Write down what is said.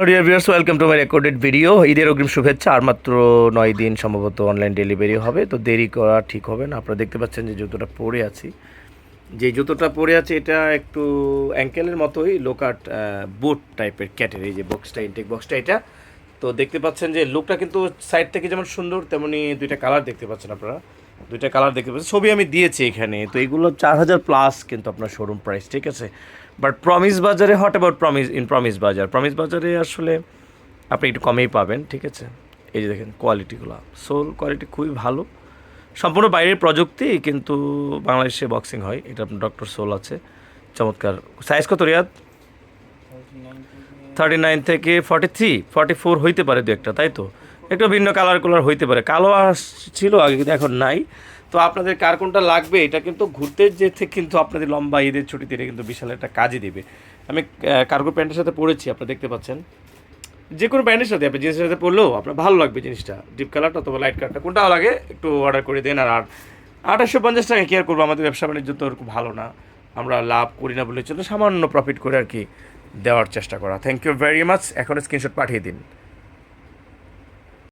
Viewers welcome to my recorded video ঈদের অগ্রিম শুভেচ্ছা, আর মাত্র নয় দিন সম্ভবত অনলাইন ডেলিভারি হবে, তো দেরি করা ঠিক হবে না। আপনারা দেখতে পাচ্ছেন যে জুতোটা পরে আছি। যে জুতোটা পরে আছে, এটা একটু অ্যাঙ্কেলের মতোই লোকাট বুট টাইপের ক্যাটের এই যে বক্সটা ইনটেক বক্সটা এটা। তো দেখতে পাচ্ছেন যে লুকটা কিন্তু সাইড থেকে যেমন সুন্দর, তেমনি দুইটা কালার দেখতে পাচ্ছেন আপনারা। দুইটা কালার দেখতে পাচ্ছেন। ছবি আমি দিয়েছি এখানে, তো এগুলো চার হাজার প্লাস কিন্তু আপনার শোরুম প্রাইস ঠিক আছে? বাট প্রমিস বাজারে hot about promise in promise বাজার প্রমিস বাজারে আসলে আপনি একটু কমেই পাবেন, ঠিক আছে? এই যে দেখেন কোয়ালিটিগুলো সোল কোয়ালিটি খুবই ভালো। সম্পূর্ণ বাইরের প্রযুক্তি, কিন্তু বাংলাদেশে বক্সিং হয়। এটা ডক্টর সোল আছে। চমৎকার। সাইজ কত, রিয়াদ? থার্টি নাইন থেকে ফর্টি থ্রি ফর্টি ফোর হইতে পারে দু একটা, তাই তো? একটু ভিন্ন কালার কালার হইতে পারে। কালো ছিল আগে, কিন্তু এখন নাই। তো আপনাদের কার কোনটা লাগবে, এটা কিন্তু ঘুরতে যেতে কিন্তু আপনাদের লম্বা ঈদের ছুটিতে এটা কিন্তু বিশাল একটা কাজে দেবে। আমি কার্গো প্যান্টের সাথে পরেছি, আপনারা দেখতে পাচ্ছেন। যে কোনো প্যান্টের সাথে, আপনি জিনিসের সাথে পরলেও আপনার ভালো লাগবে জিনিসটা ডিপ কালারটা অথবা লাইট কালারটা কোনটা লাগে একটু অর্ডার করে দেন। আর আর আঠাশশো পঞ্চাশ টাকা কেয়ার করব, আমাদের ব্যবসা বাণিজ্য তো ওরকম ভালো না। আমরা লাভ করি না বলে, চলো সামান্য প্রফিট করে আর কি দেওয়ার চেষ্টা করা। থ্যাংক ইউ ভেরি মাচ এখন স্ক্রিনশট পাঠিয়ে দিন।